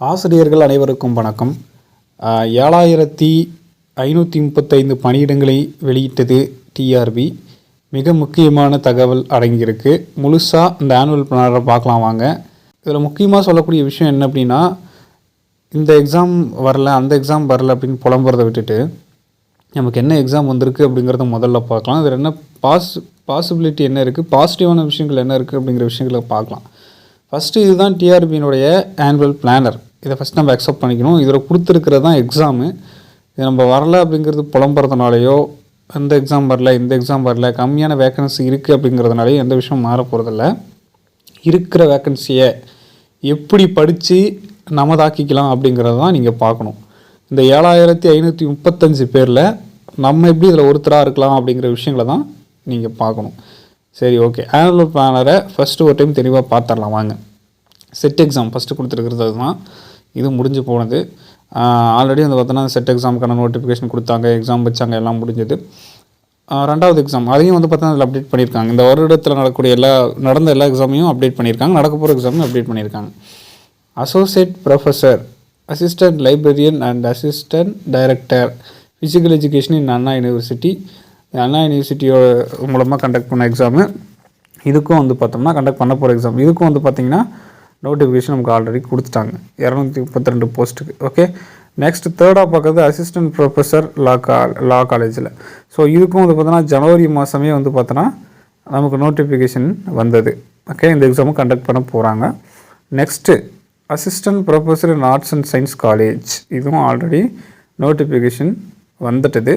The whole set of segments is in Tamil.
ஆசிரியர்கள் அனைவருக்கும் வணக்கம். ஏழாயிரத்தி ஐநூற்றி முப்பத்தைந்து பணியிடங்களை வெளியிட்டது டிஆர்பி மிக முக்கியமான தகவல் அடங்கியிருக்கு. முழுசாக இந்த ஆனுவல் பிளானரை பார்க்கலாம் வாங்க. இதில் முக்கியமாக சொல்லக்கூடிய விஷயம் என்ன அப்படின்னா இந்த எக்ஸாம் வரல அந்த எக்ஸாம் வரல அப்படின்னு புலம்புறதை விட்டுட்டு நமக்கு என்ன எக்ஸாம் வந்திருக்கு அப்படிங்கிறத முதல்ல பார்க்கலாம். இதில் என்ன பாஸ் பாசிபிலிட்டி என்ன இருக்குது பாசிட்டிவான விஷயங்கள் என்ன இருக்குது அப்படிங்கிற விஷயங்களை பார்க்கலாம். ஃபஸ்ட்டு இதுதான் டிஆர்பியினுடைய ஆனுவல் பிளானர் இதை ஃபஸ்ட் நம்ம அக்செப்ட் பண்ணிக்கணும். இதில் கொடுத்துருக்கிறது தான் எக்ஸாமு இது நம்ம வரல அப்படிங்கிறது புலம்புறதுனாலையோ அந்த எக்ஸாம் வரல இந்த எக்ஸாம் வரல கம்மியான வேக்கன்சி இருக்குது அப்படிங்கிறதுனாலையும் எந்த விஷயம் மாற போகிறதில்ல இருக்கிற வேக்கன்சியை எப்படி படித்து நமதாக்கிக்கலாம் அப்படிங்கிறது தான் நீங்கள் பார்க்கணும். இந்த ஏழாயிரத்தி ஐநூற்றி முப்பத்தஞ்சு பேரில் நம்ம எப்படி இதில் ஒருத்தராக இருக்கலாம் அப்படிங்கிற விஷயங்களை தான் நீங்கள் பார்க்கணும். சரி ஓகே ஆனுவல் பிளானரை ஃபஸ்ட்டு ஒரு டைம் தெளிவாக பார்த்துடலாம். வாங்க. செட் எக்ஸாம் ஃபஸ்ட்டு கொடுத்துருக்கிறது அதுதான். இது முடிஞ்சு போனது. ஆல்ரெடி வந்து பார்த்தோன்னா செட் எக்ஸாமுக்கான நோட்டிஃபிகேஷன் கொடுத்தாங்க எக்ஸாம் வச்சாங்க எல்லாம் முடிஞ்சது. ரெண்டாவது எக்ஸாம் அதையும் வந்து பார்த்தா அதில் அப்டேட் பண்ணியிருக்காங்க. இந்த வருடத்தில் நடக்கக்கூடிய எல்லா நடந்த எல்லா எக்ஸாமையும் அப்டேட் பண்ணியிருக்காங்க. நடக்க போகிற எக்ஸாமையும் அப்டேட் பண்ணியிருக்காங்க. Associate professor assistant librarian and assistant director physical education in Anna university Anna யூனிவர்சிட்டியோட மூலமாக கண்டக்ட் பண்ண எக்ஸாமு இதுக்கும் வந்து பார்த்தோம்னா கண்டக்ட் பண்ண போகிற எக்ஸாம் இதுக்கும் வந்து பார்த்திங்கன்னா நோட்டிஃபிகேஷன் நமக்கு ஆல்ரெடி கொடுத்துட்டாங்க. இரநூத்தி முப்பத்தி ரெண்டு போஸ்ட்டுக்கு ஓகே நெக்ஸ்ட் தேர்டாக பார்க்குறது அசிஸ்டன்ட் ப்ரொஃபஸர் லா கா லா. காலேஜில் ஸோ இதுக்கும் வந்து பார்த்தோன்னா ஜனவரி மாதமே வந்து பார்த்தோன்னா நமக்கு நோட்டிஃபிகேஷன் வந்தது. ஓகே இந்த எக்ஸாமும் கண்டக்ட் பண்ண போகிறாங்க next assistant professor in arts and science college இதுவும் ஆல்ரெடி நோட்டிஃபிகேஷன் வந்துட்டது.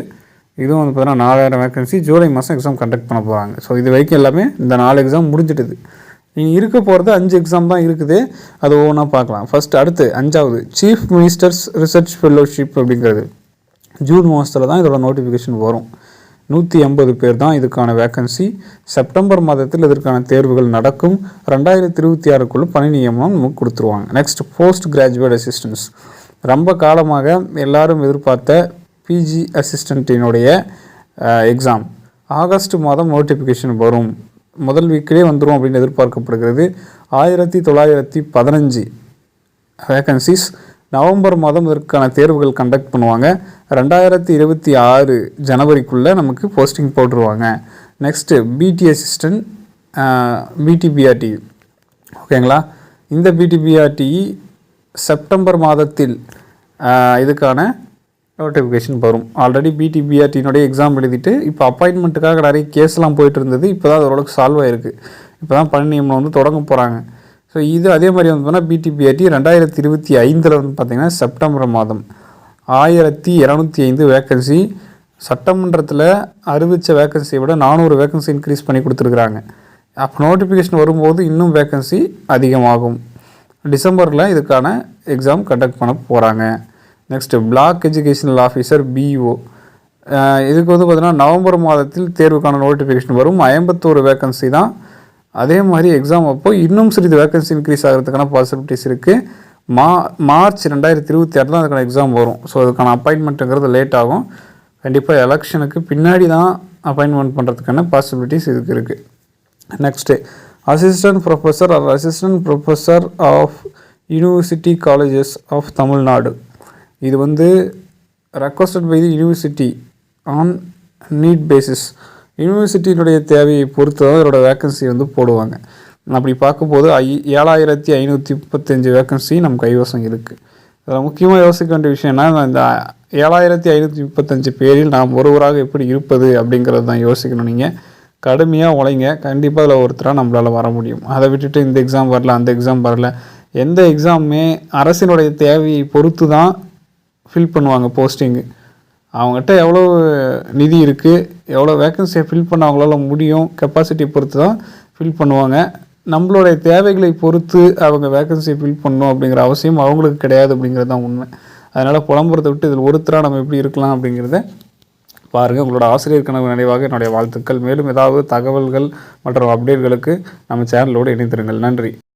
இதுவும் வந்து பார்த்தீங்கன்னா நாலாயிரம் வேகன்சி ஜூலை மாதம் எக்ஸாம் கண்டக்ட் பண்ண போகிறாங்க ஸோ இது வரைக்கும் எல்லாமே இந்த நாலு எக்ஸாம் முடிஞ்சிட்டது. இனி இருக்க போகிறது அஞ்சு எக்ஸாம் தான் இருக்குது. அது ஒவ்வொன்றா பார்க்கலாம். ஃபஸ்ட் அடுத்து அஞ்சாவது சீஃப் மினிஸ்டர்ஸ் ரிசர்ச் ஃபெல்லோஷிப் அப்படிங்கிறது. ஜூன் மாதத்தில் தான் இதோட நோட்டிஃபிகேஷன் வரும். நூற்றி எண்பது பேர் தான் இதுக்கான வேக்கன்சி செப்டம்பர் மாதத்தில் இதற்கான தேர்வுகள் நடக்கும். ரெண்டாயிரத்தி இருபத்தி ஆறுக்குள்ளே பணி நியமனம் நமக்கு கொடுத்துருவாங்க. நெக்ஸ்ட் போஸ்ட் கிராஜுவேட் அசிஸ்டன்ஸ் ரொம்ப காலமாக எல்லாரும் எதிர்பார்த்த பிஜி அசிஸ்டண்ட்டினுடைய எக்ஸாம் ஆகஸ்ட் மாதம் நோட்டிஃபிகேஷன் வரும். முதல் வீக்கிலே வந்துடும் அப்படின்னு எதிர்பார்க்கப்படுகிறது. ஆயிரத்தி தொள்ளாயிரத்தி பதினஞ்சு வேகன்சிஸ் நவம்பர் மாதம் இதற்கான தேர்வுகள் கண்டக்ட் பண்ணுவாங்க. ரெண்டாயிரத்தி இருபத்தி ஆறு ஜனவரிக்குள்ளே நமக்கு போஸ்டிங் போட்டுருவாங்க. நெக்ஸ்ட்டு பிடி அசிஸ்டன்ட் பிடிபிஆர்டி ஓகேங்களா இந்த பிடிபிஆர்டி செப்டம்பர் மாதத்தில் இதுக்கான நோட்டிஃபிகேஷன் வரும். ஆல்ரெடி பிடிபிஆர்டினுடைய எக்ஸாம் எழுதிட்டு இப்போ அப்பாயின்மெண்ட்டுக்காக நிறைய கேஸ்லாம் போயிட்டு இருந்தது இப்போ தான் அது ஓரளவுக்கு சால்வ் ஆயிருக்கு. இப்போ தான் பணி நியமனம் வந்து தொடங்க போகிறாங்க ஸோ இது அதே மாதிரி வந்து பார்த்தீங்கன்னா பிடிபிஆர்டி ரெண்டாயிரத்தி இருபத்தி ஐந்தில் வந்து பார்த்திங்கன்னா செப்டம்பர் மாதம். ஆயிரத்தி இரநூத்தி ஐந்து வேக்கன்சி சட்டமன்றத்தில் அறிவித்த வேக்கன்சியை விட நானூறு வேக்கன்சி இன்க்ரீஸ் பண்ணி கொடுத்துருக்குறாங்க. அப்போ நோட்டிஃபிகேஷன் வரும்போது இன்னும் வேக்கன்சி அதிகமாகும். டிசம்பரில் இதுக்கான எக்ஸாம் கண்டக்ட் பண்ண போகிறாங்க next block educational officer BEO இதுக்கு வந்து பார்த்தீங்கன்னா நவம்பர் மாதத்தில் தேர்வுக்கான நோட்டிஃபிகேஷன் வரும். ஐம்பத்தோரு வேக்கன்சி தான். அதே மாதிரி எக்ஸாம் அப்போ இன்னும் சிறிது வேக்கன்சி இன்க்ரீஸ் ஆகிறதுக்கான பாசிபிலிட்டிஸ் இருக்குது மா மார்ச் ரெண்டாயிரத்தி இருபத்தி ஆறு தான் அதுக்கான எக்ஸாம் வரும். ஸோ அதுக்கான அப்பாயின்மெண்ட்டுங்கிறது லேட் ஆகும். கண்டிப்பாக எலெக்ஷனுக்கு பின்னாடி தான் அப்பாயின்மெண்ட் பண்ணுறதுக்கான பாசிபிலிட்டிஸ் இதுக்கு இருக்குது next assistant professor or assistant professor of university colleges of Tamil Nadu இது வந்து requested by the university on need basis யூனிவர்சிட்டியினுடைய தேவையை பொறுத்து தான் இதோட வேக்கன்சி வந்து போடுவாங்க. அப்படி பார்க்கும்போது ஐ ஏழாயிரத்தி ஐநூற்றி முப்பத்தஞ்சு வேக்கன்சி நம்ம கைவசம் இருக்குது அதில் முக்கியமாக யோசிக்க வேண்டிய விஷயம்னா இந்த ஏழாயிரத்தி ஐநூற்றி முப்பத்தஞ்சு பேரில் நாம் ஒருவராக எப்படி இருப்பது அப்படிங்கிறது தான் யோசிக்கணும் நீங்கள் கடுமையாக உழைங்க. கண்டிப்பாக அதில் ஒருத்தராக நம்மளால் வர முடியும். அதை விட்டுட்டு இந்த எக்ஸாம் வரல அந்த எக்ஸாம் வரல. எந்த எக்ஸாமுமே அரசினுடைய தேவையை பொறுத்து தான் ஃபில் பண்ணுவாங்க போஸ்டிங்கு அவங்ககிட்ட எவ்வளோ நிதி இருக்குது எவ்வளோ வேக்கன்சியை ஃபில் பண்ண அவங்களால முடியும் கெப்பாசிட்டி பொறுத்து தான் ஃபில் பண்ணுவாங்க. நம்மளுடைய தேவைகளை பொறுத்து அவங்க வேக்கன்சியை ஃபில் பண்ணணும் அப்படிங்கிற அவசியம் அவங்களுக்கு கிடையாது அப்படிங்கிறது தான் உண்மை. அதனால் புலம்புறதை விட்டு இதில் ஒருத்தராக நம்ம எப்படி இருக்கலாம் அப்படிங்கிறத பாருங்கள் உங்களோட ஆசிரியர் கனவு நினைவாக என்னுடைய வாழ்த்துக்கள். மேலும் ஏதாவது தகவல்கள் மற்றும் அப்டேட்களுக்கு நம்ம சேனலோடு இணைந்திருங்கள். நன்றி.